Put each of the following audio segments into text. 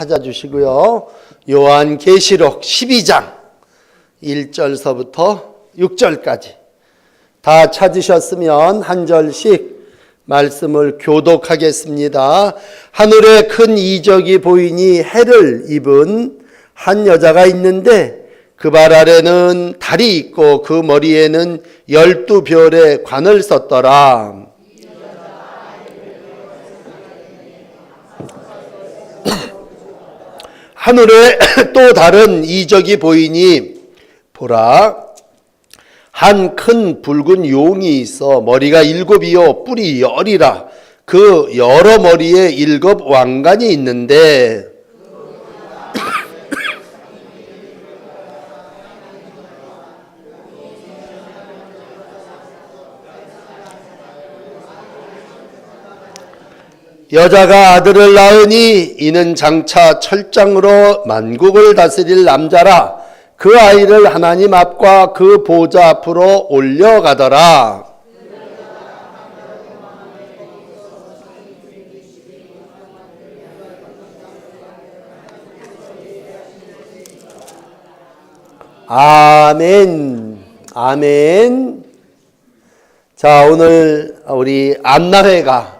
찾아주시고요. 요한 계시록 12장 1절서부터 6절까지 다 찾으셨으면 한 절씩 말씀을 교독하겠습니다. 하늘에 큰 이적이 보이니 해를 입은 한 여자가 있는데 그 발 아래는 달이 있고 그 머리에는 열두 별의 관을 썼더라. 하늘에 또 다른 이적이 보이니 보라 한 큰 붉은 용이 있어 머리가 일곱이요 뿔이 열이라. 그 여러 머리에 일곱 왕관이 있는데 여자가 아들을 낳으니 이는 장차 철장으로 만국을 다스릴 남자라 그 아이를 하나님 앞과 그 보좌 앞으로 올려가더라. 아멘. 아멘. 자, 오늘 우리 안나회가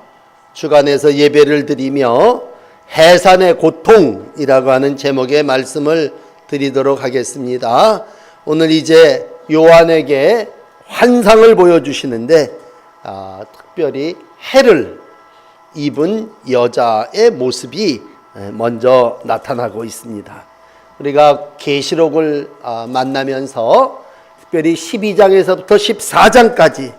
주간에서 예배를 드리며 해산의 고통이라고 하는 제목의 말씀을 드리도록 하겠습니다. 오늘 이제 요한에게 환상을 보여주시는데 아, 특별히 해를 입은 여자의 모습이 먼저 나타나고 있습니다. 우리가 계시록을 아, 만나면서 특별히 12장에서부터 14장까지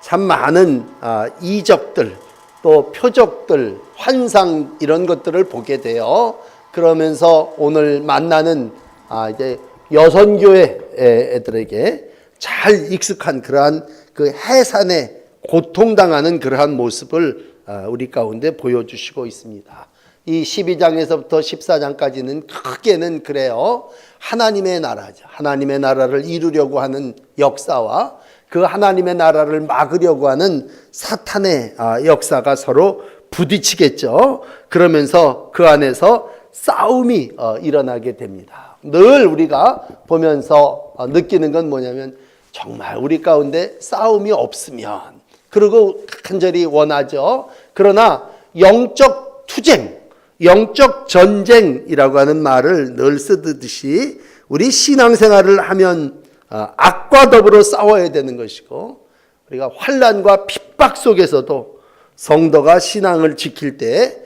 참 많은 아, 이적들 또 표적들, 환상 이런 것들을 보게 돼요. 그러면서 오늘 만나는 아 이제 여선교회 애들에게 잘 익숙한 그러한 그 해산에 고통당하는 그러한 모습을 아, 우리 가운데 보여주시고 있습니다. 이 12장에서부터 14장까지는 크게는 그래요. 하나님의 나라죠. 하나님의 나라를 이루려고 하는 역사와 그 하나님의 나라를 막으려고 하는 사탄의 아, 역사가 서로 부딪히겠죠. 그러면서 그 안에서 싸움이 어, 일어나게 됩니다. 늘 우리가 보면서 어, 느끼는 건 뭐냐면 정말 우리 가운데 싸움이 없으면 그리고 간절히 원하죠. 그러나 영적 투쟁, 영적 전쟁이라고 하는 말을 늘 쓰듯이 우리 신앙생활을 하면 어, 악과 더불어 싸워야 되는 것이고 우리가 환란과 핍박 속에서도 성도가 신앙을 지킬 때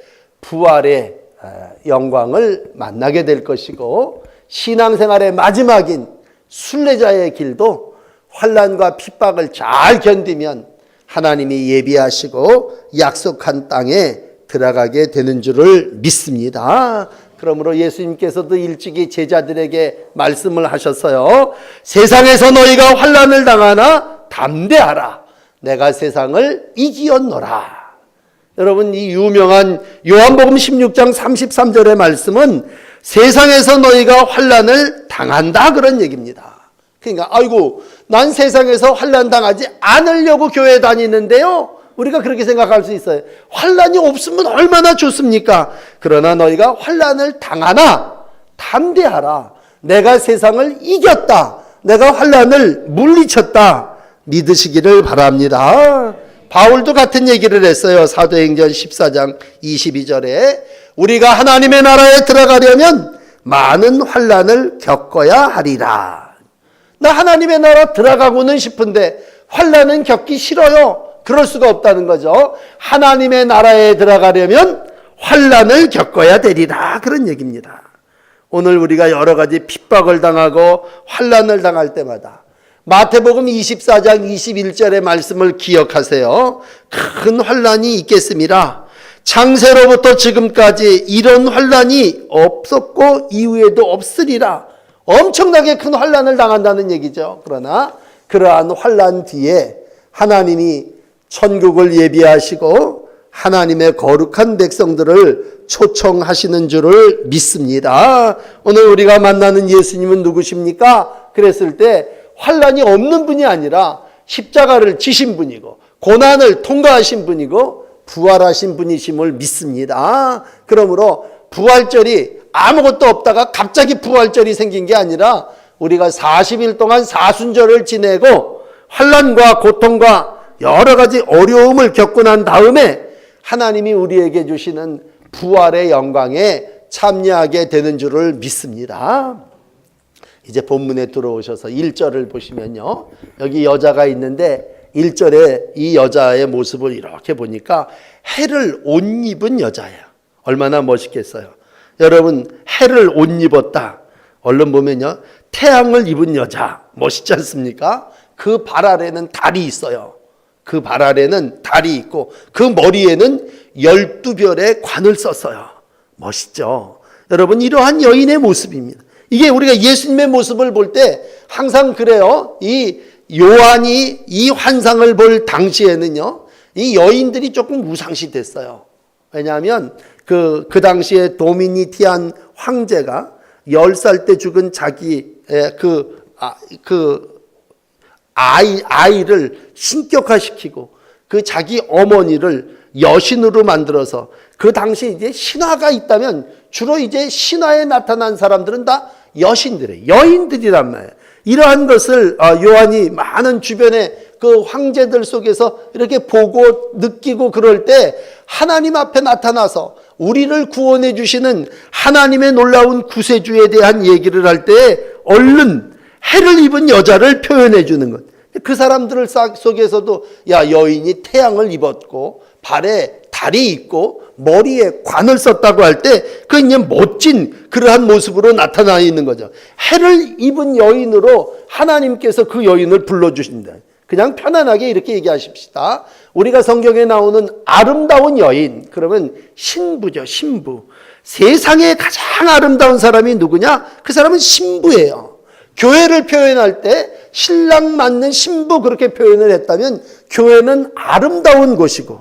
부활의 어, 영광을 만나게 될 것이고 신앙생활의 마지막인 순례자의 길도 환란과 핍박을 잘 견디면 하나님이 예비하시고 약속한 땅에 들어가게 되는 줄을 믿습니다. 그러므로 예수님께서도 일찍이 제자들에게 말씀을 하셨어요. 세상에서 너희가 환란을 당하나 담대하라. 내가 세상을 이기었노라. 여러분 이 유명한 요한복음 16장 33절의 말씀은 세상에서 너희가 환란을 당한다 그런 얘기입니다. 그러니까 아이고 난 세상에서 환란 당하지 않으려고 교회 다니는데요. 우리가 그렇게 생각할 수 있어요. 환란이 없으면 얼마나 좋습니까? 그러나 너희가 환란을 당하나 담대하라. 내가 세상을 이겼다. 내가 환란을 물리쳤다. 믿으시기를 바랍니다. 바울도 같은 얘기를 했어요. 사도행전 14장 22절에 우리가 하나님의 나라에 들어가려면 많은 환란을 겪어야 하리라. 나 하나님의 나라 들어가고는 싶은데 환란은 겪기 싫어요. 그럴 수가 없다는 거죠. 하나님의 나라에 들어가려면 환란을 겪어야 되리라 그런 얘기입니다. 오늘 우리가 여러 가지 핍박을 당하고 환란을 당할 때마다 마태복음 24장 21절의 말씀을 기억하세요. 큰 환란이 있겠습니다. 창세로부터 지금까지 이런 환란이 없었고 이후에도 없으리라. 엄청나게 큰 환란을 당한다는 얘기죠. 그러나 그러한 환란 뒤에 하나님이 천국을 예비하시고 하나님의 거룩한 백성들을 초청하시는 줄을 믿습니다. 오늘 우리가 만나는 예수님은 누구십니까? 그랬을 때 환란이 없는 분이 아니라 십자가를 지신 분이고 고난을 통과하신 분이고 부활하신 분이심을 믿습니다. 그러므로 부활절이 아무것도 없다가 갑자기 부활절이 생긴 게 아니라 우리가 40일 동안 사순절을 지내고 환란과 고통과 여러 가지 어려움을 겪고 난 다음에 하나님이 우리에게 주시는 부활의 영광에 참여하게 되는 줄을 믿습니다. 이제 본문에 들어오셔서 1절을 보시면요. 여기 여자가 있는데 1절에 이 여자의 모습을 이렇게 보니까 해를 옷 입은 여자예요. 얼마나 멋있겠어요. 여러분, 해를 옷 입었다. 얼른 보면요. 태양을 입은 여자. 멋있지 않습니까? 그 발 아래는 달이 있어요. 그 발 아래는 달이 있고 그 머리에는 열두 별의 관을 썼어요. 멋있죠? 여러분, 이러한 여인의 모습입니다. 이게 우리가 예수님의 모습을 볼 때 항상 그래요. 이 요한이 이 환상을 볼 당시에는요, 이 여인들이 조금 무상시 됐어요. 왜냐하면 그, 그 당시에 도미니티안 황제가 10살 때 죽은 자기, 그, 아, 그 아이, 아이를 신격화시키고 그 자기 어머니를 여신으로 만들어서 그 당시 이제 신화가 있다면 주로 이제 신화에 나타난 사람들은 다 여신들의 여인들이란 말이에요. 이러한 것을 어, 요한이 많은 주변의 그 황제들 속에서 이렇게 보고 느끼고 그럴 때 하나님 앞에 나타나서 우리를 구원해 주시는 하나님의 놀라운 구세주에 대한 얘기를 할 때 얼른 해를 입은 여자를 표현해 주는 것. 그 사람들 속에서도 야 여인이 태양을 입었고 발에 달이 있고 머리에 관을 썼다고 할 때 그 이제 멋진 그러한 모습으로 나타나 있는 거죠. 해를 입은 여인으로 하나님께서 그 여인을 불러 주신다. 그냥 편안하게 이렇게 얘기하십시다. 우리가 성경에 나오는 아름다운 여인, 그러면 신부죠, 신부. 세상에 가장 아름다운 사람이 누구냐? 그 사람은 신부예요. 교회를 표현할 때 신랑 맞는 신부 그렇게 표현을 했다면 교회는 아름다운 곳이고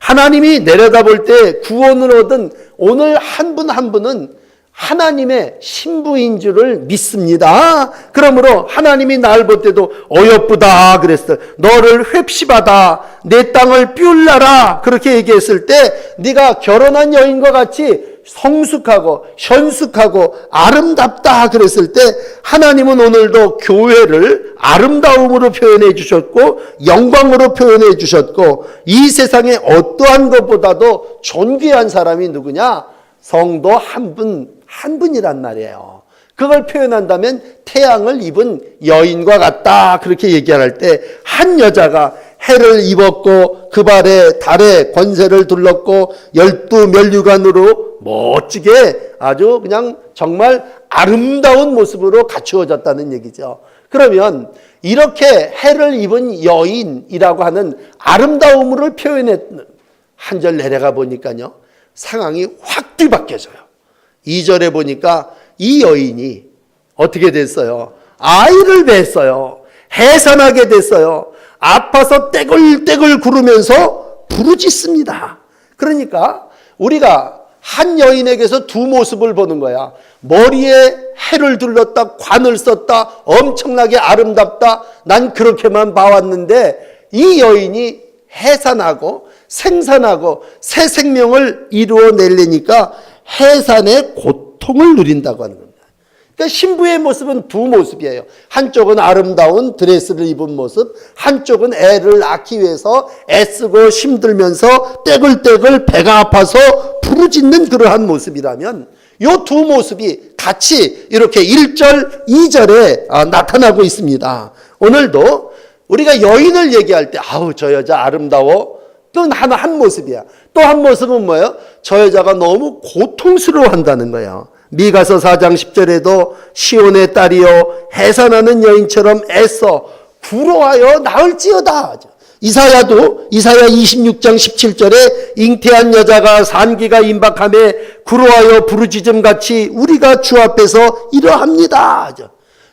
하나님이 내려다볼 때 구원을 얻은 오늘 한 분한 분은 하나님의 신부인 줄을 믿습니다. 그러므로 하나님이 날 볼 때도 어여쁘다 그랬어요. 너를 획시하다. 내 땅을 삐울라라. 그렇게 얘기했을 때 네가 결혼한 여인과 같이 성숙하고 현숙하고 아름답다 그랬을 때 하나님은 오늘도 교회를 아름다움으로 표현해 주셨고 영광으로 표현해 주셨고 이 세상에 어떠한 것보다도 존귀한 사람이 누구냐? 성도 한 분, 한 분이란 말이에요. 그걸 표현한다면 태양을 입은 여인과 같다. 그렇게 얘기할 때 한 여자가 해를 입었고 그 발에 달의 권세를 둘렀고 열두 면류관으로 멋지게 아주 그냥 정말 아름다운 모습으로 갖추어졌다는 얘기죠. 그러면 이렇게 해를 입은 여인이라고 하는 아름다움으로 표현했는 한 절 내려가 보니까요. 상황이 확 뒤바뀌어져요. 2절에 보니까 이 여인이 어떻게 됐어요? 아이를 뵀어요. 해산하게 됐어요. 아파서 떼굴떼굴 구르면서 부르짖습니다. 그러니까 우리가 한 여인에게서 두 모습을 보는 거야. 머리에 해를 둘렀다, 관을 썼다, 엄청나게 아름답다. 난 그렇게만 봐왔는데 이 여인이 해산하고 생산하고 새 생명을 이루어내려니까 해산의 고통을 누린다고 하는 겁니다. 그러니까 신부의 모습은 두 모습이에요. 한쪽은 아름다운 드레스를 입은 모습, 한쪽은 애를 낳기 위해서 애쓰고 힘들면서 떼굴떼굴 배가 아파서 부르짖는 그러한 모습이라면 요 두 모습이 같이 이렇게 1절, 2절에 아, 나타나고 있습니다. 오늘도 우리가 여인을 얘기할 때 아우 저 여자 아름다워 또 하나 한 모습이야. 또 한 모습은 뭐예요? 저 여자가 너무 고통스러워 한다는 거예요. 미가서 4장 10절에도 시온의 딸이여 해산하는 여인처럼 애써 부러워하여 나을지어다. 이사야도 이사야 26장 17절에 잉태한 여자가 산기가 임박함에 구로하여 부르짖음 같이 우리가 주 앞에서 이러합니다.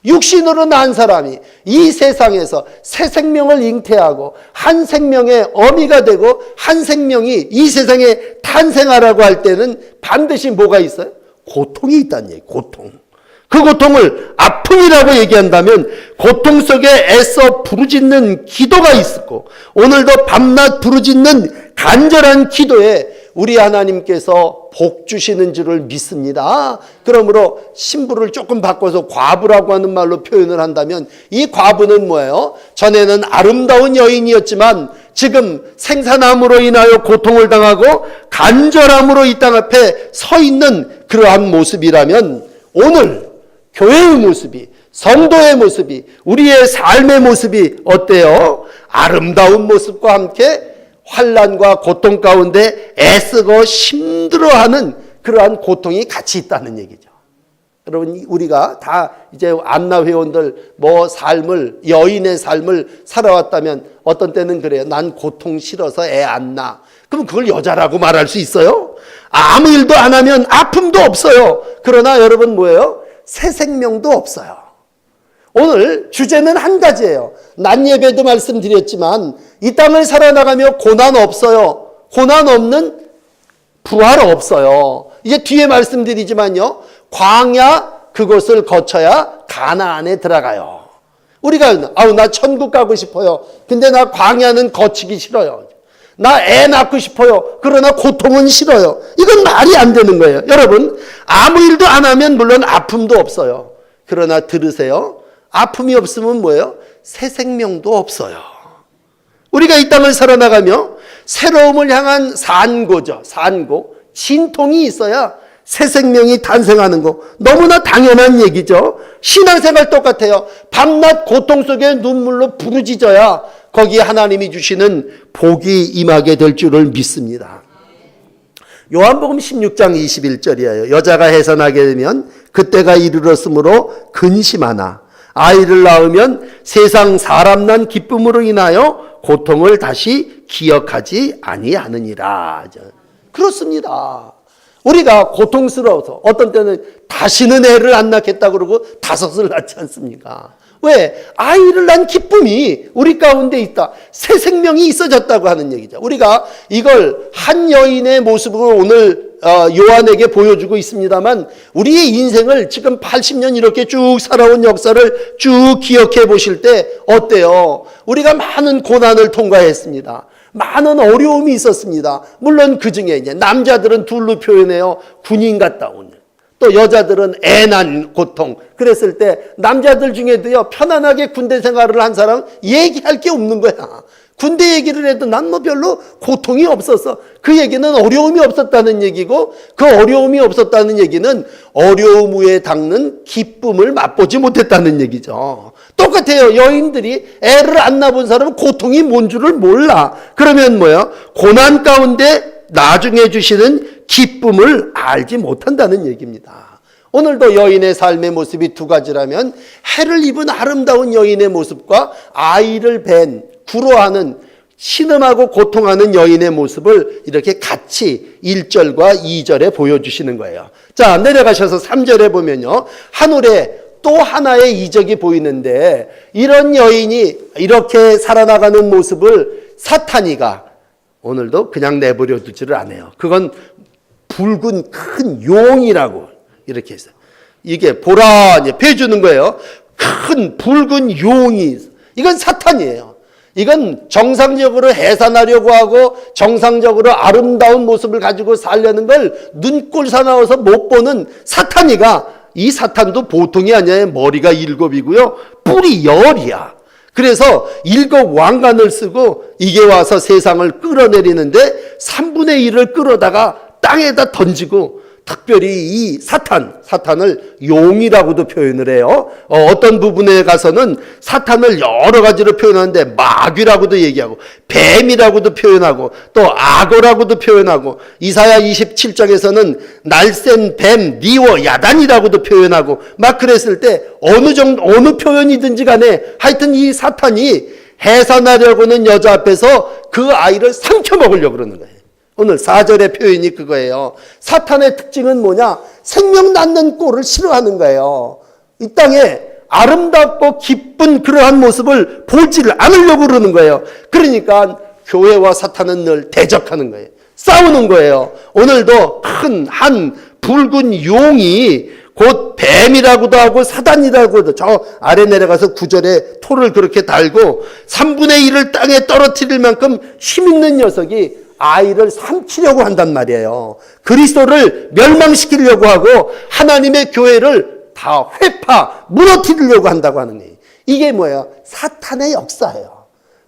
육신으로 난 사람이 이 세상에서 새 생명을 잉태하고 한 생명의 어미가 되고 한 생명이 이 세상에 탄생하라고 할 때는 반드시 뭐가 있어요? 고통이 있다는 얘기, 고통. 그 고통을 아픔이라고 얘기한다면 고통 속에 애써 부르짖는 기도가 있었고 오늘도 밤낮 부르짖는 간절한 기도에 우리 하나님께서 복 주시는 줄을 믿습니다. 그러므로 신부를 조금 바꿔서 과부라고 하는 말로 표현을 한다면 이 과부는 뭐예요? 전에는 아름다운 여인이었지만 지금 생사남으로 인하여 고통을 당하고 간절함으로 이 땅 앞에 서 있는 그러한 모습이라면 오늘 교회의 모습이 성도의 모습이 우리의 삶의 모습이 어때요? 아름다운 모습과 함께 환란과 고통 가운데 애쓰고 힘들어하는 그러한 고통이 같이 있다는 얘기죠. 여러분 우리가 다 이제 안나 회원들 뭐 삶을 여인의 삶을 살아왔다면 어떤 때는 그래요. 난 고통 싫어서 애 안 낳아. 그럼 그걸 여자라고 말할 수 있어요? 아무 일도 안 하면 아픔도 없어요. 그러나 여러분 뭐예요? 새 생명도 없어요. 오늘 주제는 한 가지예요. 낮 예배도 말씀드렸지만 이 땅을 살아나가며 고난 없어요. 고난 없는 부활 없어요. 이제 뒤에 말씀드리지만요. 광야 그곳을 거쳐야 가나안에 들어가요. 우리가 아우 나 천국 가고 싶어요. 근데 나 광야는 거치기 싫어요. 나 애 낳고 싶어요. 그러나 고통은 싫어요. 이건 말이 안 되는 거예요. 여러분 아무 일도 안 하면 물론 아픔도 없어요. 그러나 들으세요. 아픔이 없으면 뭐예요? 새 생명도 없어요. 우리가 이 땅을 살아나가며 새로움을 향한 산고죠. 산고. 진통이 있어야 새 생명이 탄생하는 거. 너무나 당연한 얘기죠. 신앙생활 똑같아요. 밤낮 고통 속에 눈물로 부르짖어야 거기 하나님이 주시는 복이 임하게 될 줄을 믿습니다. 요한복음 16장 21절이에요. 여자가 해산하게 되면 그때가 이르렀으므로 근심하나 아이를 낳으면 세상 사람 난 기쁨으로 인하여 고통을 다시 기억하지 아니하느니라. 그렇습니다. 우리가 고통스러워서 어떤 때는 다시는 애를 안 낳겠다 그러고 다섯을 낳지 않습니까? 왜? 아이를 낳은 기쁨이 우리 가운데 있다. 새 생명이 있어졌다고 하는 얘기죠. 우리가 이걸 한 여인의 모습으로 오늘 어, 요한에게 보여주고 있습니다만 우리의 인생을 지금 80년 이렇게 쭉 살아온 역사를 쭉 기억해 보실 때 어때요? 우리가 많은 고난을 통과했습니다. 많은 어려움이 있었습니다. 물론 그 중에 이제 남자들은 둘로 표현해요. 군인 갔다 온. 또 여자들은 애난 고통. 그랬을 때 남자들 중에도요, 편안하게 군대 생활을 한 사람 얘기할 게 없는 거야. 군대 얘기를 해도 난 뭐 별로 고통이 없었어. 그 얘기는 어려움이 없었다는 얘기고 그 어려움이 없었다는 얘기는 어려움 후에 닦는 기쁨을 맛보지 못했다는 얘기죠. 똑같아요. 여인들이 애를 안 낳은 사람은 고통이 뭔 줄을 몰라. 그러면 뭐야? 고난 가운데 나중에 주시는 기쁨을 알지 못한다는 얘기입니다. 오늘도 여인의 삶의 모습이 두 가지라면 해를 입은 아름다운 여인의 모습과 아이를 뵌 구로하는 신음하고 고통하는 여인의 모습을 이렇게 같이 1절과 2절에 보여주시는 거예요. 자, 내려가셔서 3절에 보면요. 하늘에 또 하나의 이적이 보이는데 이런 여인이 이렇게 살아나가는 모습을 사탄이가 오늘도 그냥 내버려 두지를 않아요. 그건 붉은 큰 용이라고 이렇게 했어요. 이게 보라 이제 펴주는 거예요. 큰 붉은 용이 이건 사탄이에요. 이건 정상적으로 해산하려고 하고 정상적으로 아름다운 모습을 가지고 살려는 걸 눈꼴 사나워서 못 보는 사탄이가 이 사탄도 보통이 아니에요. 머리가 일곱이고요. 뿔이 열이야. 그래서 일곱 왕관을 쓰고 이게 와서 세상을 끌어내리는데 3분의 1을 끌어다가 땅에다 던지고 특별히 이 사탄, 사탄을 용이라고도 표현을 해요. 어, 떤 부분에 가서는 사탄을 여러 가지로 표현하는데 마귀라고도 얘기하고 뱀이라고도 표현하고 또 악어라고도 표현하고 이사야 27장에서는 날쌘 뱀, 니워, 야단이라고도 표현하고 막 그랬을 때 어느 정도 어느 표현이든지 간에 하여튼 이 사탄이 해산하려고는 여자 앞에서 그 아이를 삼켜 먹으려고 그러는 거예요. 오늘 4절의 표현이 그거예요. 사탄의 특징은 뭐냐? 생명 낳는 꼴을 싫어하는 거예요. 이 땅에 아름답고 기쁜 그러한 모습을 보지를 않으려고 그러는 거예요. 그러니까 교회와 사탄은 늘 대적하는 거예요. 싸우는 거예요. 오늘도 큰 한 붉은 용이 곧 뱀이라고도 하고 사단이라고도 저 아래 내려가서 구절에 토를 그렇게 달고 3분의 1을 땅에 떨어뜨릴 만큼 힘 있는 녀석이 아이를 삼키려고 한단 말이에요. 그리스도를 멸망시키려고 하고 하나님의 교회를 다 회파, 무너뜨리려고 한다고 하는 게 이게 뭐예요? 사탄의 역사예요.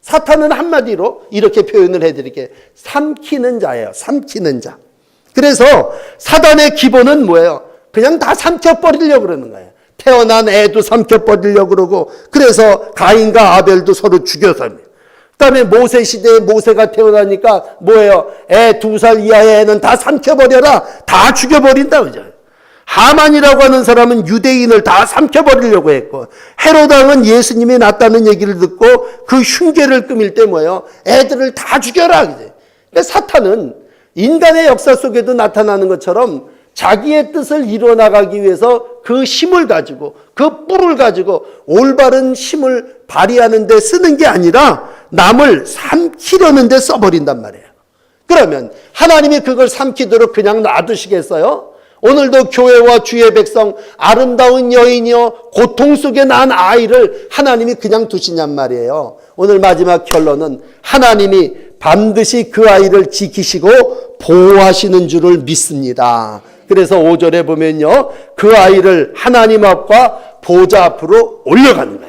사탄은 한마디로 이렇게 표현을 해드릴게요. 삼키는 자예요. 삼키는 자. 그래서 사단의 기본은 뭐예요? 그냥 다 삼켜버리려고 그러는 거예요. 태어난 애도 삼켜버리려고 그러고 그래서 가인과 아벨도 서로 죽여서 그다음에 모세 시대에 모세가 태어나니까 뭐예요? 애 두 살 이하의 애는 다 삼켜버려라. 다 죽여버린다 그죠? 하만이라고 하는 사람은 유대인을 다 삼켜버리려고 했고 헤로당은 예수님이 났다는 얘기를 듣고 그 흉계를 꾸밀 때 뭐예요? 애들을 다 죽여라 그죠? 그러니까 사탄은 인간의 역사 속에도 나타나는 것처럼 자기의 뜻을 이뤄나가기 위해서 그 힘을 가지고 그 뿔을 가지고 올바른 힘을 발휘하는 데 쓰는 게 아니라 남을 삼키려는 데 써버린단 말이에요. 그러면 하나님이 그걸 삼키도록 그냥 놔두시겠어요? 오늘도 교회와 주의 백성 아름다운 여인이여 고통 속에 난 아이를 하나님이 그냥 두시냔 말이에요. 오늘 마지막 결론은 하나님이 반드시 그 아이를 지키시고 보호하시는 줄을 믿습니다. 그래서 5절에 보면요. 그 아이를 하나님 앞과 보좌 앞으로 올려가는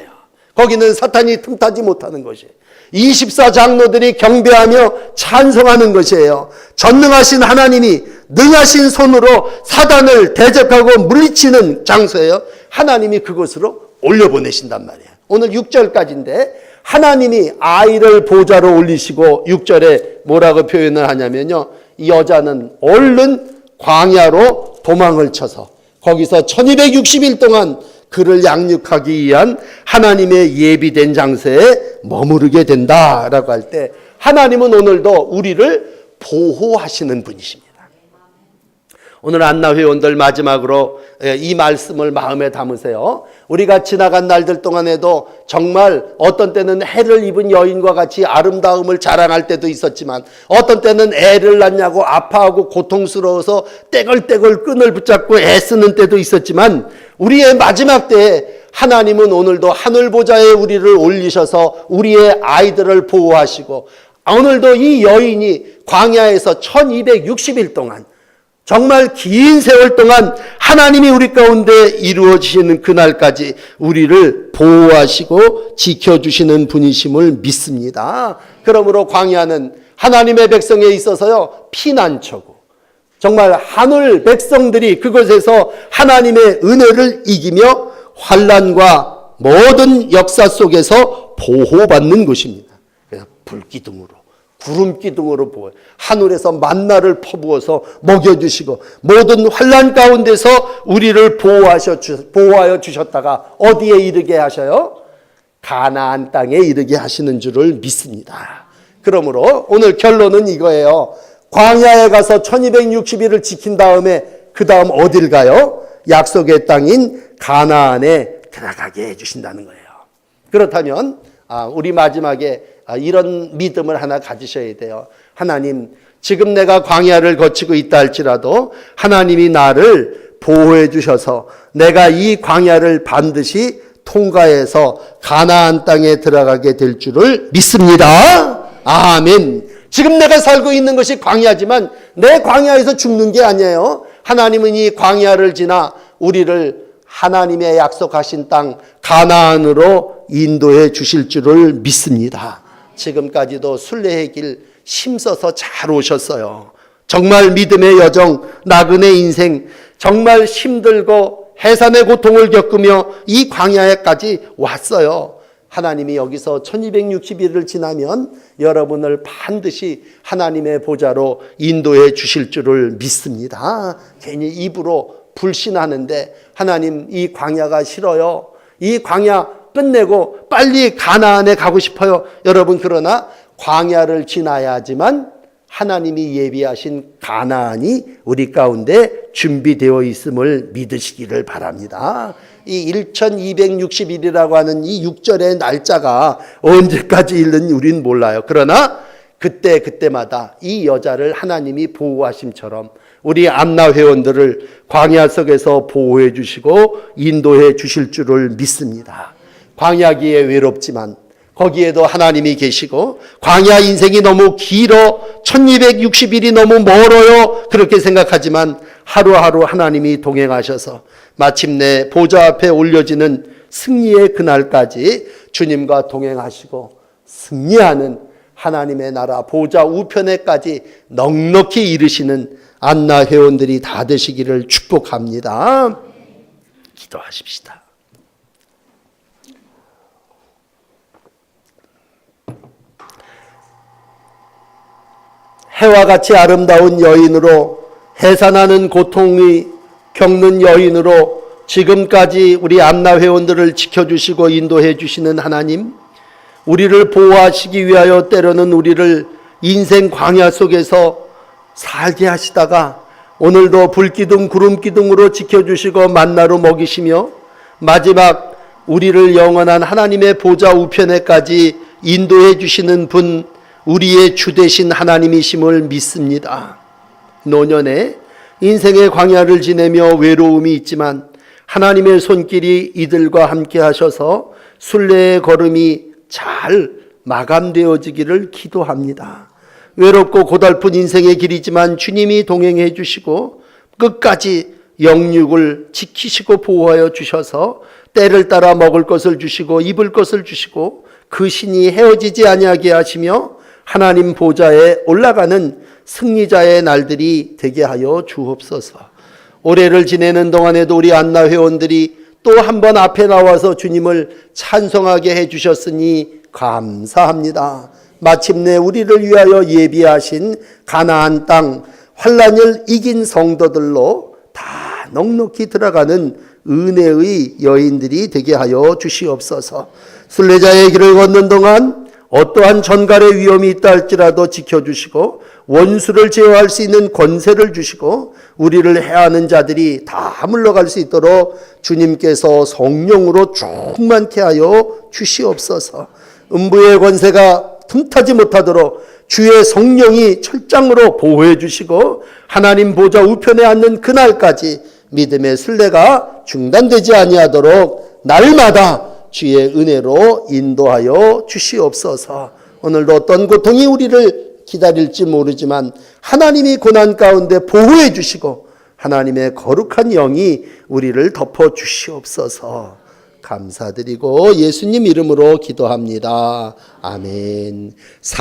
거기는 사탄이 틈타지 못하는 것이에요. 24장로들이 경배하며 찬송하는 것이에요. 전능하신 하나님이 능하신 손으로 사단을 대적하고 물리치는 장소예요. 하나님이 그곳으로 올려보내신단 말이에요. 오늘 6절까지인데 하나님이 아이를 보좌로 올리시고 6절에 뭐라고 표현을 하냐면요. 이 여자는 얼른 광야로 도망을 쳐서 거기서 1260일 동안 그를 양육하기 위한 하나님의 예비된 장소에 머무르게 된다라고 할 때 하나님은 오늘도 우리를 보호하시는 분이십니다. 오늘 안나 회원들 마지막으로 예, 이 말씀을 마음에 담으세요. 우리가 지나간 날들 동안에도 정말 어떤 때는 해를 입은 여인과 같이 아름다움을 자랑할 때도 있었지만 어떤 때는 애를 낳냐고 아파하고 고통스러워서 떼걸떼걸 끈을 붙잡고 애쓰는 때도 있었지만 우리의 마지막 때에 하나님은 오늘도 하늘 보좌에 우리를 올리셔서 우리의 아이들을 보호하시고 오늘도 이 여인이 광야에서 1260일 동안 정말 긴 세월 동안 하나님이 우리 가운데 이루어 지시는 그날까지 우리를 보호하시고 지켜 주시는 분이심을 믿습니다. 그러므로 광야는 하나님의 백성에 있어서요, 피난처고, 정말 하늘 백성들이 그곳에서 하나님의 은혜를 이기며 환란과 모든 역사 속에서 보호받는. 그래서 불기둥으로 구름 기둥으로 보여 하늘에서 만나를 퍼부어서 먹여주시고 모든 환란 가운데서 우리를 보호하셔 주, 보호하여 주셨다가 어디에 이르게 하셔요? 가나안 땅에 이르게 하시는 줄을 믿습니다. 그러므로 오늘 결론은 이거예요. 광야에 가서 1260일을 지킨 다음에 그 다음 어딜 가요? 약속의 땅인 가나안에 들어가게 해주신다는 거예요. 그렇다면 아, 우리 마지막에 아, 이런 믿음을 하나 가지셔야 돼요. 하나님, 지금 내가 광야를 거치고 있다 할지라도 하나님이 나를 보호해 주셔서 내가 이 광야를 반드시 통과해서 가나안 땅에 들어가게 될 줄을 믿습니다. 아멘. 지금 내가 살고 있는 것이 광야지만 내 광야에서 죽는 게 아니에요. 하나님은 이 광야를 지나 우리를 하나님의 약속하신 땅 가나안으로 인도해 주실 줄을 믿습니다. 지금까지도 순례의 길 힘써서 잘 오셨어요. 정말 믿음의 여정, 나그네 인생, 정말 힘들고 해산의 고통을 겪으며 이 광야에까지 왔어요. 하나님이 여기서 1260일을 지나면 여러분을 반드시 하나님의 보좌로 인도해 주실 줄을 믿습니다. 괜히 입으로 불신하는데 하나님 이 광야가 싫어요. 이 광야 끝내고 빨리 가나안에 가고 싶어요. 여러분 그러나 광야를 지나야지만 하나님이 예비하신 가나안이 우리 가운데 준비되어 있음을 믿으시기를 바랍니다. 이 1260일이라고 하는 이 6절의 날짜가 언제까지 있는지 우린 몰라요. 그러나 그때 그때마다 이 여자를 하나님이 보호하심처럼 우리 암나 회원들을 광야 속에서 보호해 주시고 인도해 주실 줄을 믿습니다. 광야기에 외롭지만 거기에도 하나님이 계시고 광야 인생이 너무 길어 1260일이 너무 멀어요 그렇게 생각하지만 하루하루 하나님이 동행하셔서 마침내 보좌 앞에 올려지는 승리의 그날까지 주님과 동행하시고 승리하는 하나님의 나라 보좌 우편에까지 넉넉히 이르시는 안나 회원들이 다 되시기를 축복합니다. 기도하십시다. 해와 같이 아름다운 여인으로 해산하는 고통이 겪는 여인으로 지금까지 우리 안나 회원들을 지켜주시고 인도해 주시는 하나님, 우리를 보호하시기 위하여 때로는 우리를 인생 광야 속에서 살게 하시다가 오늘도 불기둥 구름기둥으로 지켜주시고 만나로 먹이시며 마지막 우리를 영원한 하나님의 보좌 우편에까지 인도해 주시는 분 우리의 주 되신 하나님이심을 믿습니다. 노년에 인생의 광야를 지내며 외로움이 있지만 하나님의 손길이 이들과 함께 하셔서 순례의 걸음이 잘 마감되어지기를 기도합니다. 외롭고 고달픈 인생의 길이지만 주님이 동행해 주시고 끝까지 영육을 지키시고 보호하여 주셔서 때를 따라 먹을 것을 주시고 입을 것을 주시고 그 신이 헤어지지 아니하게 하시며 하나님 보좌에 올라가는 승리자의 날들이 되게 하여 주옵소서. 올해를 지내는 동안에도 우리 안나 회원들이 또 한 번 앞에 나와서 주님을 찬송하게 해 주셨으니 감사합니다. 마침내 우리를 위하여 예비하신 가나안 땅 환란을 이긴 성도들로 다 넉넉히 들어가는 은혜의 여인들이 되게 하여 주시옵소서. 순례자의 길을 걷는 동안 어떠한 전갈의 위험이 있다 할지라도 지켜주시고 원수를 제어할 수 있는 권세를 주시고 우리를 해하는 자들이 다 물러갈 수 있도록 주님께서 성령으로 충만케 하여 주시옵소서. 음부의 권세가 틈타지 못하도록 주의 성령이 철장으로 보호해 주시고 하나님 보좌 우편에 앉는 그날까지 믿음의 순례가 중단되지 아니하도록 날마다 주의 은혜로 인도하여 주시옵소서. 오늘도 어떤 고통이 우리를 기다릴지 모르지만 하나님이 고난 가운데 보호해 주시고 하나님의 거룩한 영이 우리를 덮어 주시옵소서. 감사드리고 예수님 이름으로 기도합니다. 아멘.